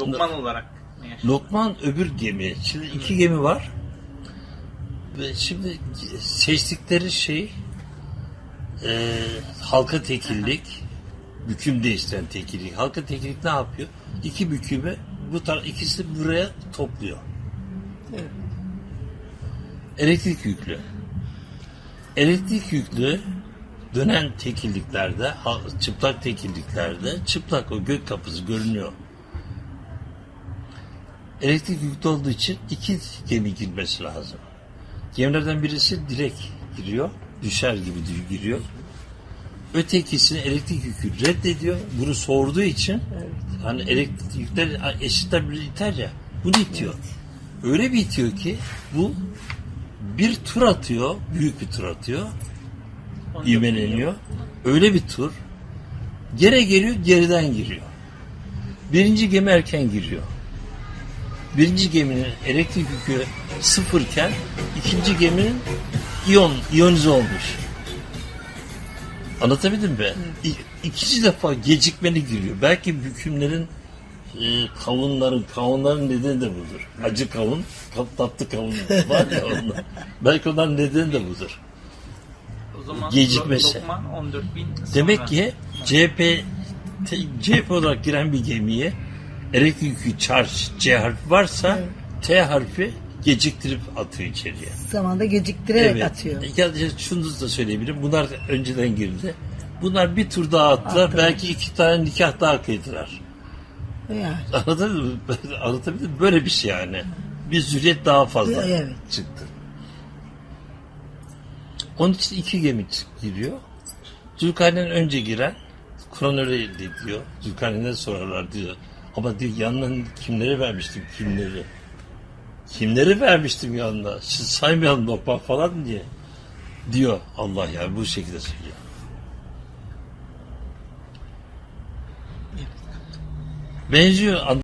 Lokman olarak yaşıyor? Lokman öbür gemi. Şimdi iki gemi var. Ve şimdi seçtikleri şey e, halka tekillik, büküm değiştiren tekillik. Halka tekillik ne yapıyor? İki bükümü bu taraf ikisi buraya topluyor. Evet. Elektrik yüklü. Elektrik yüklü dönen tekilliklerde, çıplak tekilliklerde çıplak o gök kapısı görünüyor. Elektrik yüklü olduğu için iki gemi girmesi lazım. Gemilerden birisi direkt giriyor, düşer gibi giriyor. Ötekisini elektrik yükü reddediyor. Bunu sorduğu için hani elektrik yükler eşitler bir iter ya. Bunu itiyor. Öyle bir itiyor ki bu bir tur atıyor, büyük bir tur atıyor, ivmeleniyor. Öyle bir tur. Geri geliyor, geriden giriyor. Birinci gemi erken giriyor. Birinci geminin elektrik yükü sıfırken ikinci geminin iyon, iyonize olmuş. Anlatabildim mi? İ- İkinci defa gecikmeli giriyor. Belki bükümlerin e, kavunların, kavunların nedeni de budur. Acı kavun, tat- tatlı kavun var ya onlar. Belki onların nedeni de budur. O zaman Gecikmesi. Lokman 14 bin Demek ki CHP CHP olarak giren bir gemiye elektrik yükü charge C harfi varsa T harfi geciktirip atıyor içeriye. Zamanda geciktirerek atıyor. Ya, ya şunu da söyleyebilirim. Bunlar önceden girdi. Bunlar bir tur daha attılar. Attılar. Belki iki tane nikah daha kıydılar. Yani. Anladın mı? Anlatabildim mi? Böyle bir şey yani. Bir zürriyet daha fazla Evet. çıktı. Onun için iki gemi giriyor. Zülkarneyn önce giren Kur'an öyle diyor. Zülkarneyn'den sorarlar diyor. Ama diyor yanına kimleri vermiştim kimleri. Kimleri vermiştim yanına. Siz saymayalım lokma falan diye. Diyor Allah ya bu şekilde söylüyor. Benziyor